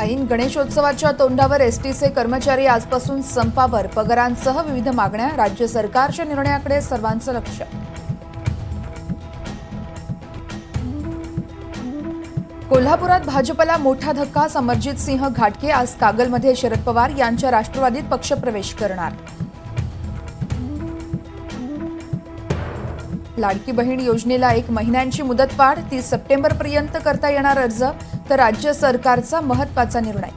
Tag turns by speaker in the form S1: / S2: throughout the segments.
S1: ऐन गणेशोत्सवाच्या तोंडावर एसटीचे कर्मचारी आजपासून संपावर पगारांसह विविध मागण्या राज्य सरकारच्या निर्णयाकडे सर्वांचं लक्ष. कोल्हापुरात भाजपला मोठा धक्का समरजित सिंह घाटके आज कागलमध्ये शरद पवार यांच्या राष्ट्रवादीत पक्षप्रवेश करणार. लाडकी बहीण योजनेला एक महिन्यांची मुदतवाढ तीस सप्टेंबरपर्यंत करता येणार अर्ज तर राज्य सरकारचा महत्त्वाचा निर्णय.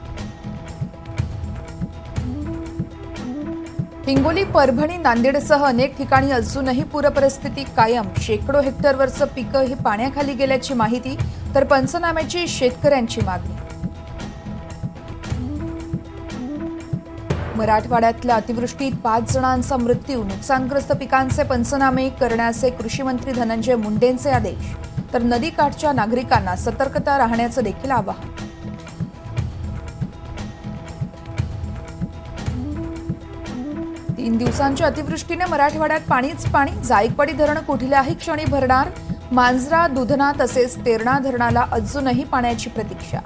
S1: हिंगोली परभणी नांदेडसह अनेक ठिकाणी अजूनही पूरपरिस्थिती कायम. शेकडो हेक्टरवरचं पिकं ही पाण्याखाली गेल्याची माहिती तर पंचनाम्याची शेतकऱ्यांची मागणी. मराठवाड्यातल्या अतिवृष्टीत पाच जणांचा मृत्यू. नुकसानग्रस्त पिकांचे पंचनामे करण्याचे कृषी मंत्री धनंजय मुंडेंचे आदेश. तर नदीकाठच्या नागरिकांना सतर्कता राहण्याचं देखील आवाहन. तीन दिवसांच्या अतिवृष्टीने मराठवाड्यात पाणीच पाणी जायकवाडी धरण कुठल्याही क्षणी भरणार मांजरा दुधना तसेच तेरणा धरणाला अजूनही पाण्याची प्रतीक्षा.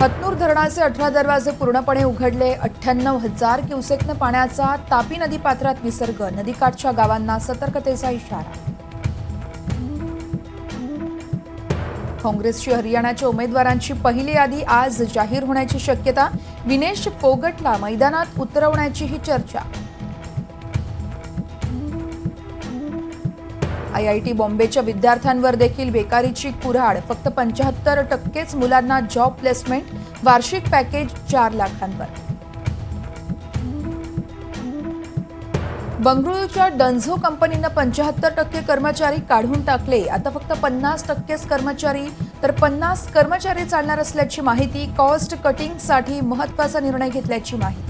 S1: हतनूर धरणाचे अठरा दरवाजे पूर्णपणे उघडले. अठ्ठ्याण्णव हजार क्युसेकनं पाण्याचा तापी नदी पात्रात विसर्ग. नदीकाठच्या गावांना सतर्कतेचा इशारा. काँग्रेसची हरियाणाच्या उमेदवारांची पहिली यादी आज जाहीर होण्याची शक्यता. विनेश फोगटला मैदानात उतरवण्याचीही चर्चा. आय आय टी बॉम्बेच्या विद्यार्थ्यांवर देखील बेकारीची कुऱ्हाड. फक्त पंच्याहत्तर टक्केच मुलांना जॉब प्लेसमेंट वार्षिक पॅकेज चार लाखांवर. बंगळुरूच्या डन्झो कंपनीनं पंच्याहत्तर टक्के कर्मचारी काढून टाकले. आता फक्त पन्नास टक्केच कर्मचारी तर पन्नास कर्मचारी चालणार असल्याची माहिती कॉस्ट कटिंगसाठी महत्त्वाचा निर्णय घेतल्याची माहिती.